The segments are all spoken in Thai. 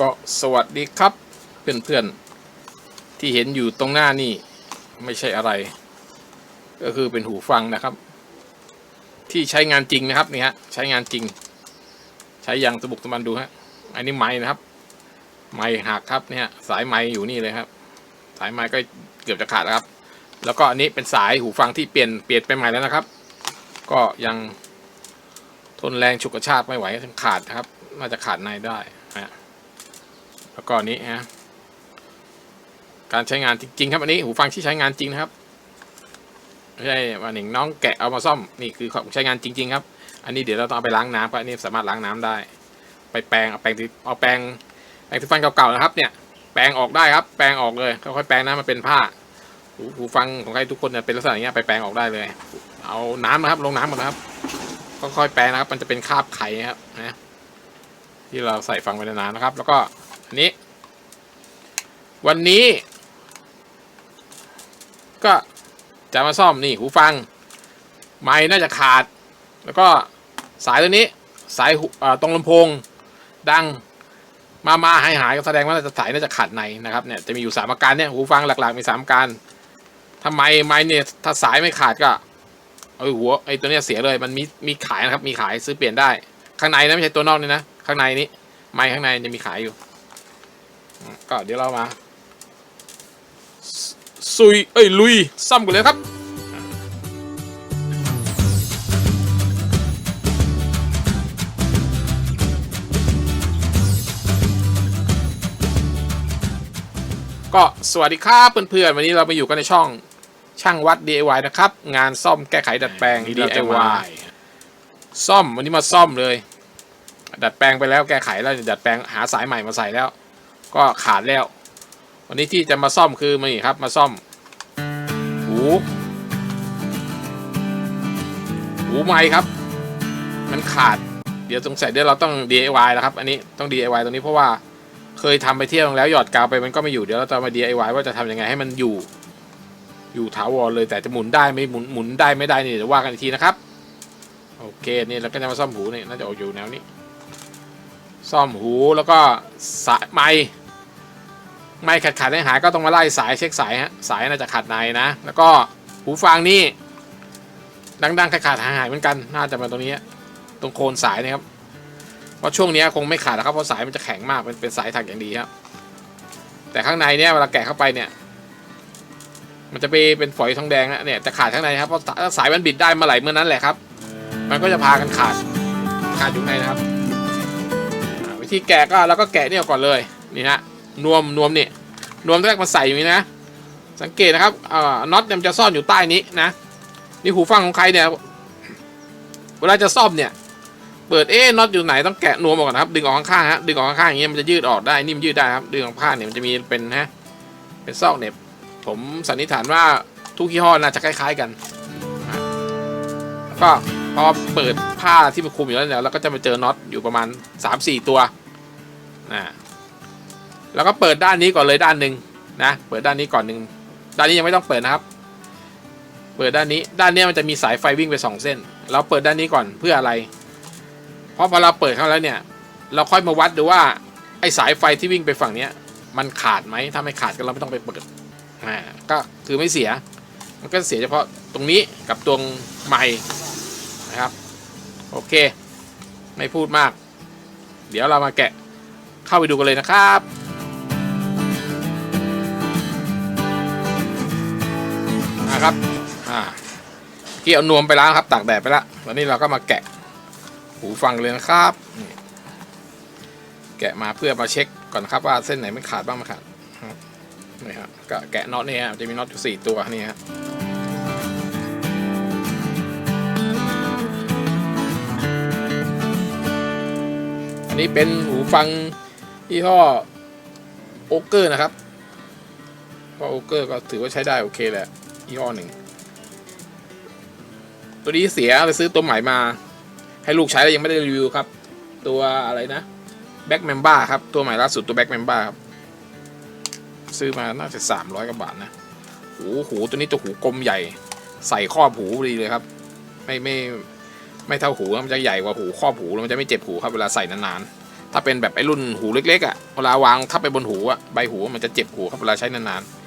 ก็สวัสดีครับ เพื่อนๆ ที่เห็นอยู่ตรงหน้านี่ไม่ใช่อะไร ก็คือเป็นหูฟังนะครับ ที่ใช้งานจริงนะครับนี่ฮะใช้งานจริง ใช้อย่างตะบุกตะมันดูฮะอันนี้ไม้นะครับ ไม้หักครับเนี่ยสายไม้อยู่นี่เลยครับ สายไม้ก็เกือบจะขาดแล้วครับ แล้วก็อันนี้เป็นสายหูฟังที่เปลี่ยนเปลี่ยนไปใหม่แล้วนะครับ ก็ยังทนแรงฉุกกระชากไม่ไหวขาดครับ น่าจะขาดในได้ แล้วก็อันนี้ฮะการใช้งานจริงๆครับอันนี้หูฟังที่ใช้งานจริงนะครับไม่ใช่ว่าหนึ่งน้องแกะเอามาซ่อมนี่คือของใช้งานจริง ๆ ครับ อันนี้เดี๋ยวเราต้องเอาไปล้างน้ำเพราะอันนี้สามารถล้างน้ำได้ ไปแปรงเอาแปรงที่เอาแปรงแปรงที่ฟันเก่าๆนะครับ เนี่ยแปรงออกได้ครับ แปรงออกเลยค่อยๆแปรงนะมันเป็นผ้าหูฟังของใครทุกคนเนี่ยเป็นลักษณะอย่างเงี้ยไปแปรงออกได้เลย เอาน้ำนะครับลงน้ำหมดนะครับค่อยๆแปรงนะครับ มันจะเป็นคราบไข่ครับนะที่เราใส่ฟังไปนานๆนะครับ แล้วก็ นี้ วันนี้ ก็จะมาซ่อมนี่หูฟัง ไม้น่าจะขาด แล้วก็สายตัวนี้ สายตรงลำโพง ดังมามาหายหายก็แสดงว่าน่าจะสายน่าจะขาดในนะครับเนี่ยจะมีอยู่สามอาการเนี่ยหูฟังหลักๆมีสามอาการทำไมไม้เนี่ยถ้าสายไม่ขาดก็เอหัวไอ้ตัวเนี้ยเสียเลยมันมีมีขายนะครับมีขายซื้อเปลี่ยนได้ ข้างในนะไม่ใช่ตัวนอกนี่นะข้างในนี้ไม้ข้างในจะมีขายอยู่ ก็เดี๋ยวเรามาซุยเอ้ยลุยซ่อมกันเลยครับก็สวัสดีครับเพื่อนๆ วันนี้เรามาอยู่กันในช่องช่างวัด DIY นะครับ งานซ่อมแก้ไขดัดแปลง DIY ซ่อมวันนี้มาซ่อมเลย ดัดแปลงไปแล้วแก้ไขแล้วดัดแปลงหาสายใหม่มาใส่แล้ว ก็ขาดแล้ว วันนี้ที่จะมาซ่อมคือมานี่ครับมาซ่อมหูหูไม้ครับ มันขาด เดี๋ยวสงสัยเดี๋ยวเราต้อง DIY แล้วครับ อันนี้ต้อง DIY ตรงนี้เพราะว่าเคยทำไปเที่ยวแล้วหยอดกาวไปมันก็ไม่อยู่เดี๋ยวเราจะมา DIY ว่าจะทำยังไงให้มันอยู่ อยู่ถาวรเลยแต่จะหมุนได้ไม่หมุนหมุนได้ไม่ได้นี่เดี๋ยวว่ากันอีกทีนะครับ โอเคนี่เราก็จะมาซ่อมหูนี่น่าจะออกอยู่แนวนี้ ซ่อมหูแล้วก็สายไม้ ไม้ขาดขาดหายหายก็ต้องมาไล่สายเช็คสายฮะสายน่าจะขาดในนะ แล้วก็หูฟังนี่ดังๆขาดขาดหายหายเหมือนกัน น่าจะมาตรงนี้ตรงโคนสายนะครับเพราะช่วงนี้คงไม่ขาดนะครับเพราะสายมันจะแข็งมากเป็นเป็นสายถักอย่างดีครับแต่ข้างในเนี่ยเวลาแกะเข้าไปเนี่ย มันจะไปเป็นฝอยทองแดงนะเนี่ยจะขาดข้างในครับเพราะสายมันบิดได้มื่อไหร่เมื่อนั้นแหละครับ มันก็จะพากันขาดขาดอยู่ในนะครับ วิธีแกะก็เราก็แกะเนี่ยก่อนเลยนี่ฮะ นวมนวมนี่นวมแรกมาใส่อย่างนี้นะ สังเกตนะครับอ่าน็อตเนี่ยมันจะซ่อนอยู่ใต้นี้นะ นี่หูฟังของใครเนี่ย เวลาจะซ่อมเนี่ย เปิดเอ๊น็อตอยู่ไหนต้องแกะนวมออกก่อนนะครับ ดึงออกข้างๆฮะดึงออกข้างๆอย่างเงี้ยมันจะยืดออกได้นี่มันยืดได้ครับดึงออกข้าเนี่ยมันจะมีเป็นฮะเป็นซอกเหน็บผมสันนิษฐานว่าทุกยี่ห้อน่าจะคล้ายๆกันแล้วก็พอเปิดผ้าที่มันคลุมอยู่แล้วเนี่ยเราก็จะมาเจอน็อตอยู่ประมาณ 3-4 ตัวนะ แล้วก็เปิดด้านนี้ก่อนเลยด้านหนึ่งนะ เปิดด้านนี้ก่อนหนึ่งด้านนี้ยังไม่ต้องเปิดนะครับ เปิดด้านนี้ ด้านนี้มันจะมีสายไฟวิ่งไปสองเส้น เราเปิดด้านนี้ก่อนเพื่ออะไร เพราะพอเราเปิดเข้าแล้วเนี่ย เราค่อยมาวัดดูว่าไอ้สายไฟที่วิ่งไปฝั่งเนี้ย มันขาดไหมถ้าไม่ขาดก็เราไม่ต้องไปเปิดอ่าก็คือไม่เสีย มันก็เสียเฉพาะตรงนี้กับตรงไม้นะครับ โอเค ไม่พูดมาก เดี๋ยวเรามาแกะเข้าไปดูกันเลยนะครับ นะครับ อ่าเกี้เอานวมไปแล้วนะครับตากแดดไปแล้วตอนนี้เราก็มาแกะหูฟังเลยนะครับแกะมาเพื่อมาเช็คก่อนครับว่าเส้นไหนไม่ขาดบ้างไม่ขาดครับนี่ครับก็แกะน็อตนี่ฮะจะมีน็อตอยู่สี่ตัวนี่ฮะอันนี้เป็นหูฟังยี่ห้อโอเกอร์นะครับก็โอเกอร์ก็ถือว่าใช้ได้โอเคแหละ ยี่ห้อหนึ่ง ตัวนี้เสียไปซื้อตัวใหม่มา ให้ลูกใช้แล้วยังไม่ได้รีวิวครับ ตัวอะไรนะแบ็กแมมบ้าครับ ตัวใหม่ล่าสุดตัวแบ็กแมมบ้าครับ ซื้อมาน่าจะสามร้อยกว่าบาทนะหูหูตัวนี้ตัวหูกลมใหญ่ ใส่ครอบหูพอดีเลยครับ ไม่ไม่ไม่เท่าหูมันจะใหญ่กว่าหูครอบหูแล้วมันจะไม่เจ็บหูครับเวลาใส่นานๆถ้าเป็นแบบไอ้รุ่นหูเล็กๆอะเวลาวางทับไปบนหูอะใบหูมันจะเจ็บหูครับเวลาใช้นานๆ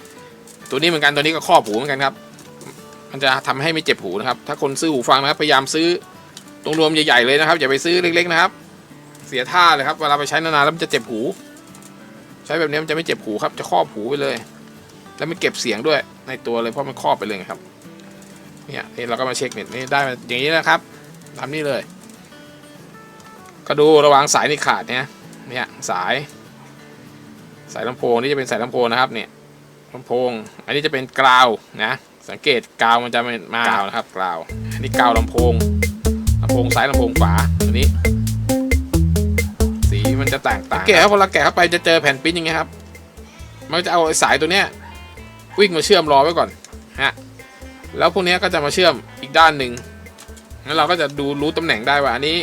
ตัวนี้เหมือนกันตัวนี้ก็ครอบหูเหมือนกันครับ มันจะทำให้ไม่เจ็บหูนะครับ ถ้าคนซื้อหูฟังนะครับพยายามซื้อตรงรวมใหญ่ๆเลยนะครับอย่าไปซื้อเล็ก ๆ นะครับ เสียท่าเลยครับเวลาไปใช้นานๆแล้วมันจะเจ็บหู ใช้แบบนี้มันจะไม่เจ็บหูครับ จะครอบหูไปเลย แล้วไม่เก็บเสียงด้วยในตัวเลยเพราะมันครอบไปเลยครับเนี่ยนี่เราก็มาเช็คเน็ตนี่ได้มาอย่างนี้นะครับทำนี่เลย ก็ดูระวังสายนี่ขาดเนี่ยเนี่ยสาย สายลำโพงนี่จะเป็นสายลำโพงนะครับเนี่ย ลำโพง อันนี้จะเป็นกราวนะ สังเกตกราวมันจะเป็นมากาวนะครับกราวอันนี้กาวลำโพงลำโพงซ้ายลำโพงขวาอันนี้ สีมันจะแตกต่างแกะพอเราแกะเข้าไปจะเจอแผ่นปริ้นอย่างเงี้ยครับ มันจะเอาไอ้สายตัวเนี้ยวิ่งมาเชื่อมรอไว้ก่อนฮะแล้วพวกเนี้ยก็จะมาเชื่อมอีกด้านหนึ่งงั้นเราก็จะดูรู้ตำแหน่งได้ว่าอันนี้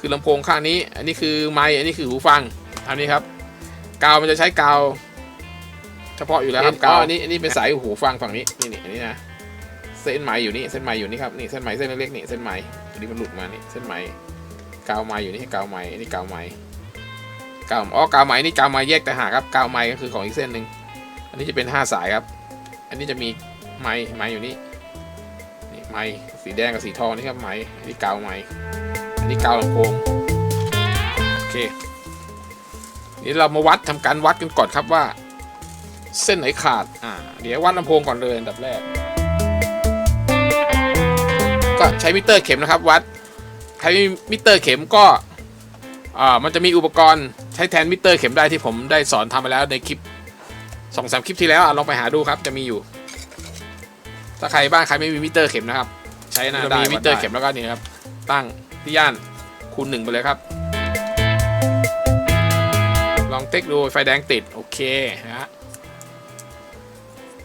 คือลำโพงข้างนี้ อันนี้คือไมค์อันนี้คือหูฟังอันนี้ครับ กาวมันจะใช้กาว เฉพาะอยู่แล้วครับกาวอันนี้อันนี้เป็นสายหูฟังฝั่งนี้นี่นี่อันนี้นะเส้นไหมอยู่นี่เส้นไหมอยู่นี่ครับนี่เส้นไหมเส้นเล็กๆนี่เส้นไหมอันนี้มันหลุดมานี่เส้นไหมกาวไหมอยู่นี่กาวไหมอันนี้กาวไหมกาวอ๋อกาวไหมนี่กาวไหมแยกแต่างหากครับกาวไหมก็คือของอีกเส้นหนึ่งอันนี้จะเป็นห้าสายครับ อันนี้จะมีไหมไหมอยู่นี่นี่ไหมสีแดงกับสีทองนี่ครับไหมอันนี้กาวไหมอันนี้กาวลำโพงโอเคนี่เรามาวัดทำการวัดกันก่อนครับว่า เส้นไหนขาดอ่าเดี๋ยววัดลำโพงก่อนเลยอันดับแรก ก็ใช้มิเตอร์เข็มนะครับวัดใช้มิเตอร์เข็มก็อ่ามันจะมีอุปกรณ์ใช้แทนมิเตอร์เข็มได้ที่ผมได้สอนทำไปแล้วในคลิปสองสามคลิปที่แล้วอะลองไปหาดูครับจะมีอยู่ ถ้าใครบ้านใครไม่มีมิเตอร์เข็มนะครับ ใช้นะได้มีมิเตอร์เข็มแล้วก็นี่ครับ ตั้งที่ย่านคูณหนึ่งไปเลยครับ ลองเต็กดูไฟแดงติด โอเคนะฮะ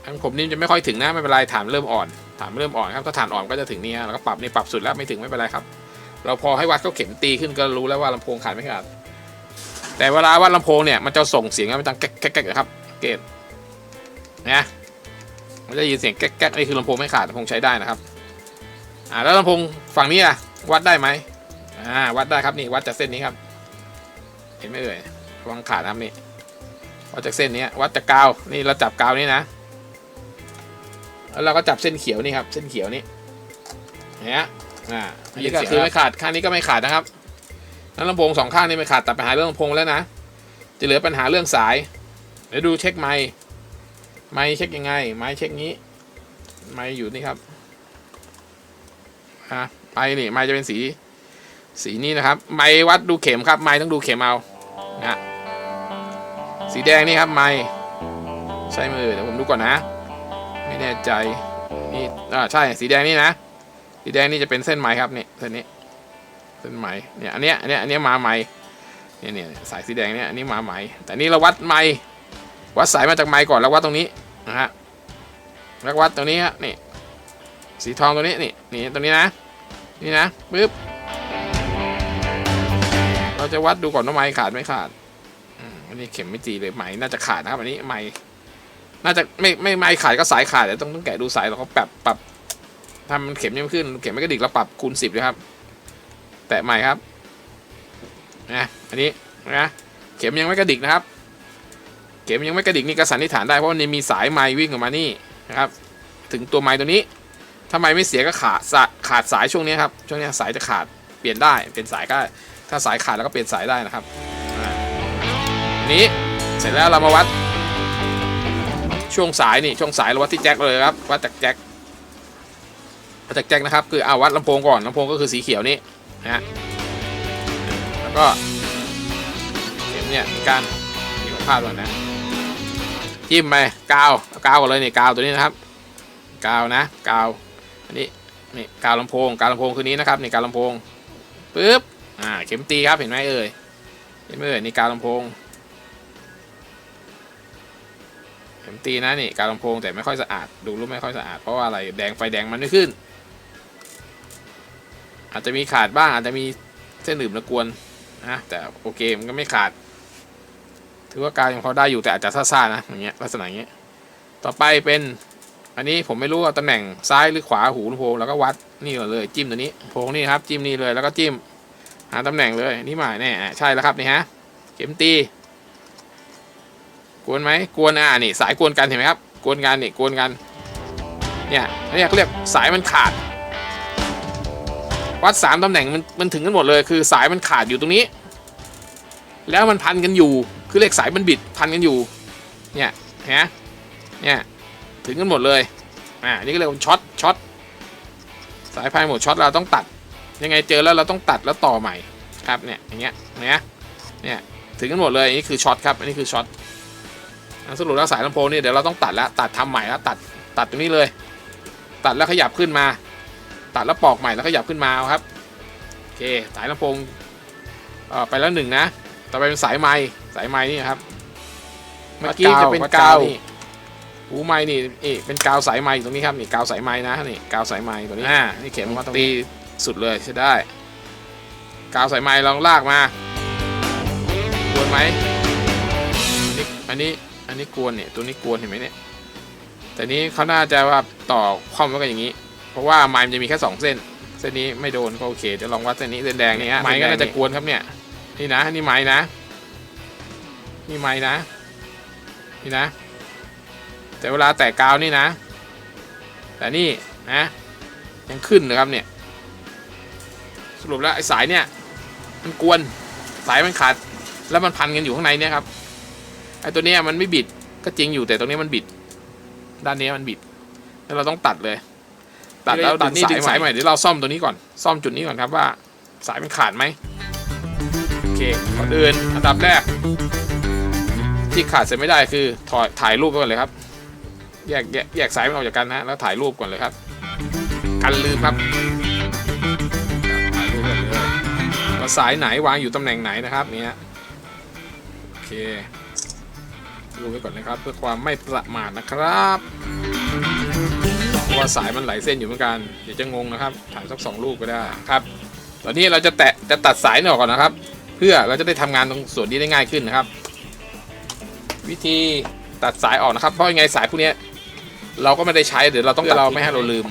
อันผมนี่จะไม่ค่อยถึงนะไม่เป็นไรฐานเริ่มอ่อนฐานเริ่มอ่อนครับถ้าฐานอ่อนก็จะถึงนี่ฮะแล้วก็ปรับนี่ปรับสุดแล้วไม่ถึงไม่เป็นไรครับ เราพอให้วัดเขาเข็มตีขึ้นก็รู้แล้วว่าลำโพงขาดไม่ขาดแต่เวลาวัดลำโพงเนี่ยมันจะส่งเสียงมันดังแก๊กแก๊กแก๊กนะครับเกตนะมันจะยินเสียงแก๊กแก๊กนี่คือลำโพงไม่ขาดลำโพงใช้ได้นะครับอ่าแล้วลำโพงฝั่งนี้อะวัดได้ไหมอ่าวัดได้ครับนี่วัดจากเส้นนี้ครับ เห็นไหมเอ่ยระวังขาดนะครับนี่วัดจากเส้นนี้วัดจากกาวนี่เราจับกาวนี่นะ แล้วเราก็จับเส้นเขียวนี่ครับเส้นเขียวนี่เนี่ยอ่าอันนี้ก็คือไม่ขาดข้างนี้ก็ไม่ขาดนะครับแล้วลำโพงสองข้างนี่ไม่ขาดตัดปัญหาเรื่องลำโพงแล้วนะจะเหลือปัญหาเรื่องสายเดี๋ยวดูเช็คไมค์ไมค์เช็คยังไง ไมค์เช็คงี้ ไมค์อยู่นี่ครับฮะไมค์นี่ไมค์จะเป็นสี สีนี้นะครับ ไมค์วัดดูเข็มครับ ไมค์ต้องดูเข็มเอานะสีแดงนี่ครับไมค์ใช้มือเดี๋ยวผมดูก่อนนะ ไม่แน่ใจนี่อ่าใช่สีแดงนี่นะสีแดงนี่จะเป็นเส้นไหมครับนี่เส้นนี้เส้นไหมเนี่ยอันเนี้ยอันเนี้ยอันเนี้ยมาไหมเนี่ยเนี่ยสายสีแดงเนี่ยอันนี้มาไหมแต่นี่เราวัดไหมวัดสายมาจากไหมก่อนแล้ววัดตรงนี้นะฮะแล้ววัดตรงนี้ฮะนี่สีทองตัวนี้นี่นี่ตรงนี้นะนี่นะปึ๊บเราจะวัดดูก่อนว่าไหมขาดไม่ขาดอันนี้เข็มไม่ตีเลยไหมน่าจะขาดนะครับอันนี้ไหม น่าจะไม่ไม่ไหมขาดก็สายขาดแต่ต้องต้องแกะดูสายเราก็ปรับปรับทำมันเข็มยังไม่ขึ้น เข็มไม่กระดิกเราปรับคูณสิบเลยครับ แตะใหม่ครับนะอันนี้นะเข็มยังไม่กระดิกนะครับ เข็มยังไม่กระดิกนี่ก็สันนิษฐานได้เพราะมันมีสายไม้วิ่งออกมานี่นะครับ ถึงตัวไม้ตัวนี้ถ้าไม้ไม่เสียก็ขาดขาดสายช่วงนี้ครับช่วงนี้สายจะขาดเปลี่ยนได้เป็นสายก็ถ้าสายขาดแล้วก็เปลี่ยนสายได้นะครับนนี้เสร็จแล้วเรามาวัด ช่วงสายนี่ช่วงสายเราวัดที่แจ็คเลยครับวัดจากแจ็ควัดจากแจ็คนะครับคือเอาวัดลำโพงก่อนลำโพงก็คือสีเขียวนี่นะฮะแล้วก็เข็มเนี่ยมือนกันมีของพลาดก่อนนะจิ้มไปกาวกาวก่อนเลยนี่กาวตัวนี้นะครับกาวนะกาวอันนี้นี่กาวลำโพงกาวลำโพงคือนี้นะครับนี่กาวลำโพงปึ๊บอ่าเข็มตีครับเห็นไหมเอ่ยเห็นไหมเอ่ยนี่กาวลำโพง เข็มตีนะนี่กาวลำโพงแต่ไม่ค่อยสะอาด ดูรูปไม่ค่อยสะอาดเพราะว่าอะไรแดงไฟแดงมันไม่ขึ้น อาจจะมีขาดบ้างอาจจะมีเส้นอื่นรบกวนนะแต่โอเคมันก็ไม่ขาด ถือว่ากาวยังพอได้อยู่แต่อาจจะซ่าๆนะอย่างเงี้ยลักษณะอย่างเงี้ยต่อไปเป็นอันนี้ผมไม่รู้ว่าตำแหน่งซ้ายหรือขวาหูลำโพงแล้วก็วัดนี่เลยจิ้มตัวนี้โพงนี่ครับจิ้มนี่เลยแล้วก็จิ้มหาตำแหน่งเลยนี่หมายแน่ใช่แล้วครับนี่ฮะเข็มตี กวนไหมกวนอ่านี่สายกวนกันเห็นไหมครับกวนกันนี่กวนกันเนี่ยอันนี้เขาเรียกสายมันขาด วัดสามตำแหน่งมันมันถึงกันหมดเลยคือสายมันขาดอยู่ตรงนี้ แล้วมันพันกันอยู่ คือเลขสายมันบิดพันกันอยู่เนี่ยเห็นเนี่ยถึงกันหมดเลยอ่านี่ก็เรียกว่าช็อตช็อตสายไฟหมดช็อตเราต้องตัด ยังไงเจอแล้วเราต้องตัดแล้วต่อใหม่ครับเนี่ยอย่างเงี้ยเนี่ยเนี่ยถึงกันหมดเลยอันนี้คือช็อตครับอันนี้คือช็อต สรุปแล้วสายลำโพงนี่เดี๋ยวเราต้องตัดแล้วตัดทำใหม่แล้วตัดตัดตรงนี้เลย ตัดแล้วขยับขึ้นมา ตัดแล้วปอกใหม่แล้วขยับขึ้นมาครับโอเคสายลำโพงเอ่อไปแล้วหนึ่งนะ ต่อไปเป็นสายไม้สายไม้นี่ครับ เมื่อกี้จะเป็นกาวนี่หูไม้นี่นี่เป็นกาวสายไม้ตรงนี้ครับนี่กาวสายไม้นะนี่กาวสายไม้ตัวนี้อ่านี่เข็มมาตีสุดเลยใช่ได้ กาวสายไม้ลองลากมากวนไหมอันนี้ อันนี้อันนี้กวนเนี่ยตัวนี้กวนเห็นไหมเนี่ยแต่นี้เขาน่าจะว่าต่อคอมไว้กันอย่างนี้ เพราะว่าไม้มันจะมีแค่สองเส้น เส้นนี้ไม่โดนก็โอเคเดี๋ยวลองวัดเส้นนี้เส้นแดงนี่ฮะไม้ก็น่าจะกวนครับเนี่ย นี่นะนี่ไม้นะนี่ไม้นะ นี่นะ แต่เวลาแตะกาวนี่นะ แต่นี่นะยังขึ้นนะครับเนี่ย สรุปแล้วไอ้สายเนี่ย มันกวนสายมันขาดแล้วมันพันกันอยู่ข้างในเนี่ยครับ ไอ้ตัวเนี้ยมันไม่บิดก็จริงอยู่แต่ตรงนี้มันบิด ด้านนี้มันบิด แล้วเราต้องตัดเลย ตัดแล้วตัดนี่ดึงสายใหม่เดี๋ยวเราซ่อมตัวนี้ก่อน ซ่อมจุดนี้ก่อนครับว่า สายมันขาดไหมโอเคก่อนอื่นอันดับแรก ที่ขาดเสร็จไม่ได้คือถอยถ่ายรูปไว้ก่อนเลยครับ แยกแยกแยกสายมันออกจากกันนะแล้วถ่ายรูปก่อนเลยครับ กันลืมครับถ่ายรูปก่อนเลยว่าสายไหนวางอยู่ตำแหน่งไหนนะครับเนี่ยโอเค ดูไว้ก่อนนะครับ เพื่อความไม่ประมาทนะครับเพราะว่าสายมันหลายเส้นอยู่เหมือนกันเดี๋ยวจะงงนะครับถ่ายสักสองรูปก็ได้ครับ ตอนนี้เราจะแตะจะตัดสายนี่ออกก่อนนะครับ เพื่อเราจะได้ทำงานตรงส่วนนี้ได้ง่ายขึ้นนะครับ วิธีตัดสายออกนะครับ เพราะยังไงสายพวกเนี้ยเราก็ไม่ได้ใช้เดี๋ยวเราต้องตัดเราไม่ให้เราลืม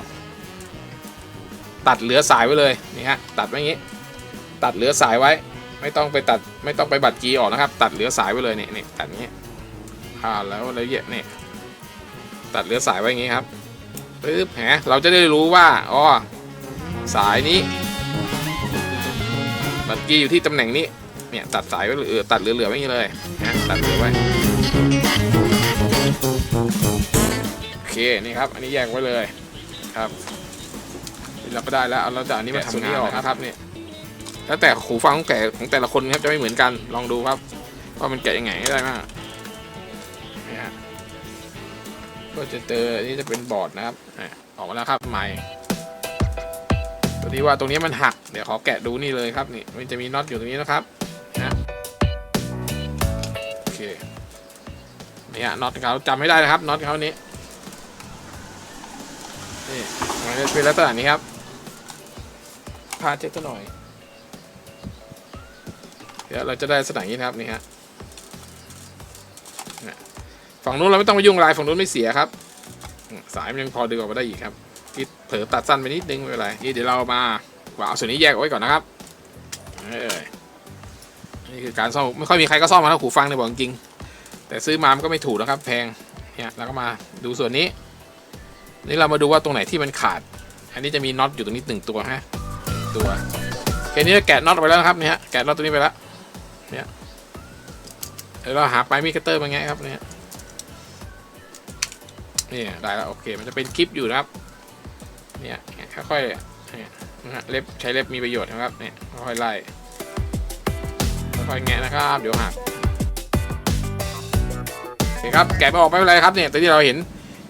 ตัดเหลือสายไว้เลยนี่ฮะตัดไว้อย่างนี้ ตัดเหลือสายไว้ ไม่ต้องไปตัดไม่ต้องไปบัดจีออกนะครับ ตัดเหลือสายไว้เลยนี่นี่ตัดอย่างนี้ อ่าแล้วละเอียดนี่ตัดเหลือสายไว้อย่างนี้ครับปึ๊บแหมเราจะได้รู้ว่าอ๋อสายนี้บัดจีอยู่ที่ตำแหน่งนี้เนี่ยตัดสายไว้เหลือตัดเหลือๆไว้อย่างนี้เลยนะตัดเหลือไว้โอเคนี่ครับ อันนี้แยกไว้เลยครับนี่เราก็ได้แล้วเอาเราจะอันนี้มาทำงานนะครับนี่แล้วแต่หูฟังของแต่ของแต่ละคนครับจะไม่เหมือนกันลองดูครับว่ามันแกะยังไงให้ได้มาก ก็จะเจอนี่จะเป็นบอร์ดนะครับอะออกมาแล้วครับใหม่ตัวที่ว่าตรงนี้มันหักเดี๋ยวขอแกะดูนี่เลยครับนี่มันจะมีน็อตอยู่ตรงนี้นะครับนะโอเคนี่ฮะน็อตเขาจำไม่ได้นะครับน็อตเขานี้นี่มันจะเป็นลักษณะนี้ครับพาเช็คตัวหน่อยเดี๋ยวเราจะได้ลักษณะนี้นะครับนี่ฮะ ฝั่งนู้นเราไม่ต้องมายุ่งอะไรฝั่งนู้นไม่เสียครับ สายมันยังพอดึงออกมาได้อีกครับที่เผลอตัดสั้นไปนิดนึงไม่เป็นไรนี่เดี๋ยวเรามาว่าเอาส่วนนี้แยกเอาไว้ก่อนนะครับนี่คือการซ่อมไม่ค่อยมีใครก็ซ่อมมาแล้วหูฟังในยบอกจริง แต่ซื้อมามันก็ไม่ถูกนะครับ แพงเนี่ยแล้วก็มาดูส่วนนี้ นี่เรามาดูว่าตรงไหนที่มันขาด อันนี้จะมีน็อตอยู่ตรงนี้หนึ่งตัวฮะหนึ่งตัวแค่นี้แกะน็อตไปแล้วครับเนี่ยแกะน็อตตัวนี้ไปแล้วเนี่ยเดี๋ยวเราหาปลายมีดคัตเตอร์มาไงครับเนี่ย นี่ได้แล้วโอเค มันจะเป็นคลิปอยู่นะครับ เนี่ยค่อยๆเนี่ยนะฮะเล็บใช้เล็บมีประโยชน์นะครับเนี่ยค่อยๆไล่ค่อยๆแงะนะครับ เดี๋ยวหักโอเคครับแกะไม่ออกไม่เป็นไรครับเนี่ยตอนที่เราเห็น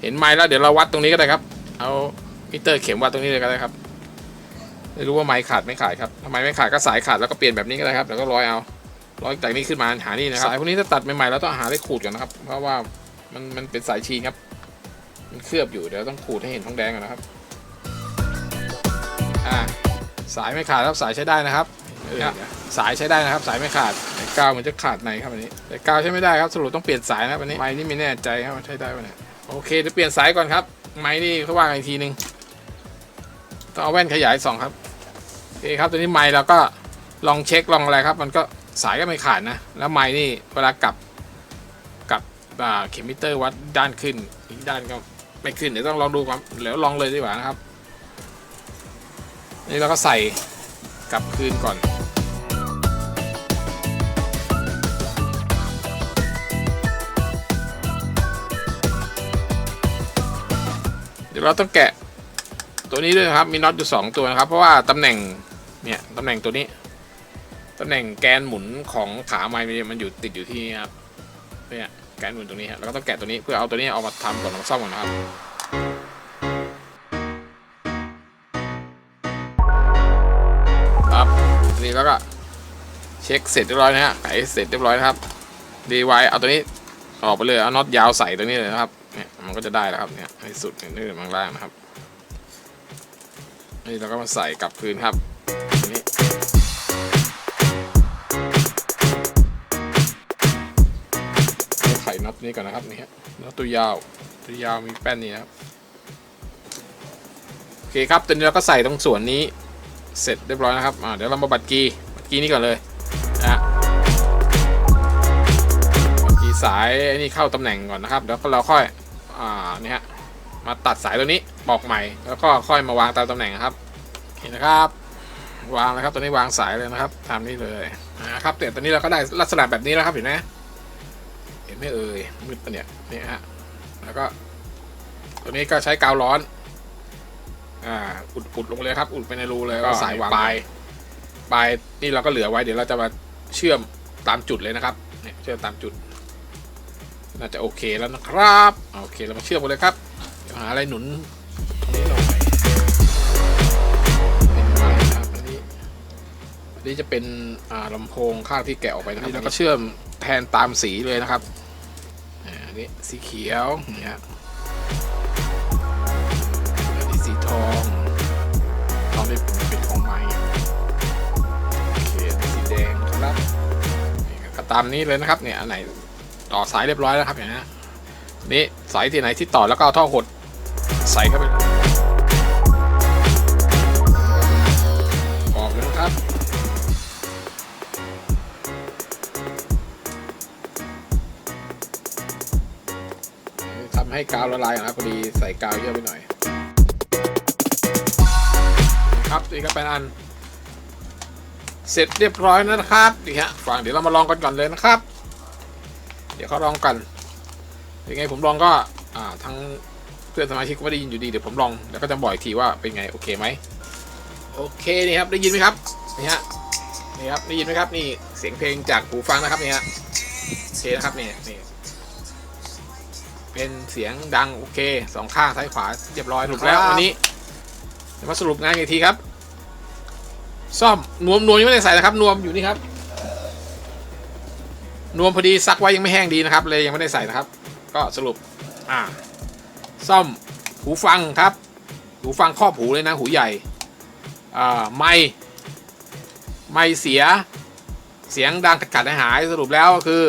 เห็นไม้แล้วเดี๋ยวเราวัดตรงนี้ก็ได้ครับ เอามิเตอร์เข็มวัดตรงนี้เลยก็ได้ครับไม่รู้ว่าไม้ขาดไม่ขาดครับถ้าไม้ไม่ขาดก็สายขาดแล้วก็เปลี่ยนแบบนี้ก็ได้ครับแล้วก็ร้อยเอาร้อยจากนี้ขึ้นมาหานี่นะครับสายพวกนี้ถ้าตัดใหม่ๆแล้วต้องหาได้ขูดก่อนนะครับ เพราะว่ามันมันเป็นสายชีครับ มันเคลือบอยู่เดี๋ยวต้องขูดให้เห็นทองแดงก่อนนะครับอ่าสายไม่ขาดครับสายใช้ได้นะครับเออสายใช้ได้นะครับ สายไม่ขาดแต่กาวมันจะขาดในครับอันนี้ แต่กาวใช้ไม่ได้ครับสรุปต้องเปลี่ยนสายนะครับอันนี้ไม้นี่ไม่แน่ใจครับว่าใช้ได้ป่ะเนี่ยโอเคจะเปลี่ยนสายก่อนครับ ไม้นี่เขาว่ากันอีกทีนึงต้องเอาแว่นขยายสองครับโอเคครับตัวนี้ไม้เราก็ลองเช็คลองอะไรครับ มันก็สายก็ไม่ขาดนะ แล้วไม้นี่เวลากลับกลับอ่าเข็มมิเตอร์วัดด้านขึ้นอีกด้านก็ ไม่ขึ้นเดี๋ยวต้องลองดูครับเดี๋ยวลองเลยดีกว่านะครับ นี่เราก็ใส่กลับคืนก่อนเดี๋ยวเราต้องแกะตัวนี้ด้วยครับมีน็อตอยู่สองตัวนะครับเพราะว่าตำแหน่งเนี่ยตำแหน่งตัวนี้ตำแหน่งแกนหมุนของขาไม้มันอยู่ติดอยู่ที่นี่ครับเนี่ย แกนหมุนตรงนี้ฮะเราก็ต้องแกะตัวนี้เพื่อเอาตัวนี้เอามาทำก่อนมาซ่อมก่อนนะครับครับนี้แล้วก็เช็คเสร็จเรียบร้อยนะฮะไขเสร็จเรียบร้อยนะครับดีไวเอาตัวนี้ออกไปเลยเอาน็อตยาวใส่ตัวนี้เลยนะครับเนี่ยมันก็จะได้แล้วครับเนี่ยให้สุดเนี่ยนี่ข้างล่างนะครับนี่เราก็มาใส่กลับคืนครับ ไขน็อตนี้ก่อนนะครับนี่ฮะน็อตตัวยาว ตัวยาวมีแป้นนี่นะครับโอเคครับตอนนี้เราก็ใส่ตรงส่วนนี้เสร็จเรียบร้อยนะครับอ่าเดี๋ยวเรามาบัดกีบัดกีนี่ก่อนเลยนะฮะบัดกีสายไอ้นี่เข้าตำแหน่งก่อนนะครับเดี๋ยวเราค่อยอ่านี่ฮะมาตัดสายตัวนี้ปอกใหม่ แล้วก็ค่อยมาวางตามตำแหน่งนะครับโอเคนะครับ วางนะครับตัวนี้วางสายเลยนะครับตามนี้เลยนะครับแต่ตอนนี้เราก็ได้ลักษณะแบบนี้แล้วครับเห็นไหม ไหมเอ่ยมืดปะเนี่ยนี่ฮะแล้วก็ ตัวนี้ก็ใช้กาวร้อน อ่าอุดอุดลงเลยครับ อุดไปในรูเลยก็สายวางปลายปลายนี่เราก็เหลือไว้เดี๋ยวเราจะมาเชื่อมตามจุดเลยนะครับเนี่ยเชื่อมตามจุด น่าจะโอเคแล้วนะครับโอเคเรามาเชื่อมกันเลยครับเดี๋ยวหาอะไรหนุนตรงนี้หน่อยเป็นไม้นะครับอันนี้อันนี้จะเป็นอ่าลำโพงข้างที่แกะออกไปนะครับ แล้วก็เชื่อมแทนตามสีเลยนะครับอ่าอั นี้สีเขียวเนี่ยอันนี้สีทองทองนี่เป็นของไม้โอเขียนสีแดงครับนี่ก็ตามนี้เลยนะครับเนี่ยอันไหนต่อสายเรียบร้อยแล้วครับเห็นไหมนี่สายที่ไหนที่ต่อแล้วก็เอาท่อหดใส่เข้าไป ให้กาวละลายนะครับพอดีใส่กาวเยอะไปหน่อย ครับนี่ก็เป็นอัน เสร็จเรียบร้อยแล้วนะครับนี่ฮะฟังเดี๋ยวเรามาลองกันก่อนเลยนะครับ เดี๋ยวเขาลองกันยังไงผมลองก็อ่าทั้งเพื่อนสมาชิกก็ไม่ได้ยินอยู่ดีเดี๋ยวผมลองแล้วก็จะบอกอีกทีว่าเป็นไงโอเคไหมโอเคนี่ครับได้ยินไหมครับนี่ฮะนี่ครับได้ยินไหมครับนี่เสียงเพลงจากหูฟังนะครับนี่ฮะโอเคนะครับนี่นี่ เป็นเสียงดังโอเคสองข้างซ้ายขวาเรียบร้อยถูกแล้ววันนี้เดี๋ยวมาสรุปงานอีกทีครับ ซ่อมนวมนวมยังไม่ได้ใส่นะครับ นวมอยู่นี่ครับนวมพอดีซักไว้ยังไม่แห้งดีนะครับ เลยยังไม่ได้ใส่นะครับ ก็สรุปอ่า ซ่อมหูฟังครับ หูฟังครอบหูเลยนะหูใหญ่อ่าไม่ไม่เสีย เสียงดังขาดหายสรุปแล้วก็คือ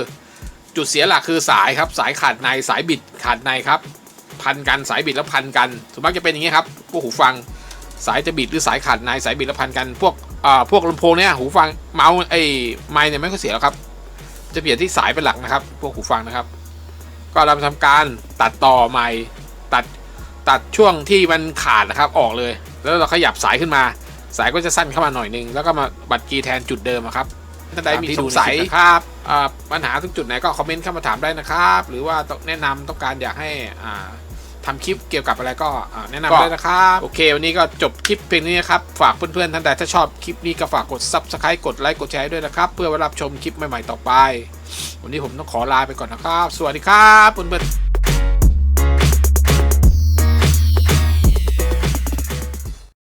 จุดเสียหลักคือสายครับสายขาดในสายบิดขาดในครับพันกันสายบิดแล้วพันกันส่วนมากจะเป็นอย่างนี้ครับพวกหูฟังสายจะบิดหรือสายขาดในสายบิดแล้วพันกัน พวกอ่าพวกลำโพงเนี่ยหูฟังเมาส์ไอ้ไม้เนี่ยไม่ค่อยเสียแล้วครับ จะเปลี่ยนที่สายเป็นหลักนะครับ พวกหูฟังนะครับ ก็เราทำการตัดต่อไม้ตัดตัดช่วงที่มันขาดนะครับออกเลย แล้วเราขยับสายขึ้นมา สายก็จะสั้นเข้ามาหน่อยนึงแล้วก็มาบัตรกีแทนจุดเดิมครับ ถ้าใดมีสงสัยครับอ่าปัญหาทุกจุดไหนก็คอมเมนต์เข้ามาถามได้นะครับ หรือว่าต้องแนะนำต้องการอยากให้อ่าทำคลิปเกี่ยวกับอะไรก็อ่าแนะนำได้นะครับ โอเค วันนี้ก็จบคลิปเพียงนี้นะครับ ฝากเพื่อนๆท่านใดถ้าชอบคลิปนี้ก็ฝากกด subscribe กดไลค์กดแชร์ด้วยนะครับ เพื่อไว้รับชมคลิปใหม่ๆต่อไป วันนี้ผมต้องขอลาไปก่อนนะครับ สวัสดีครับเพื่อนๆ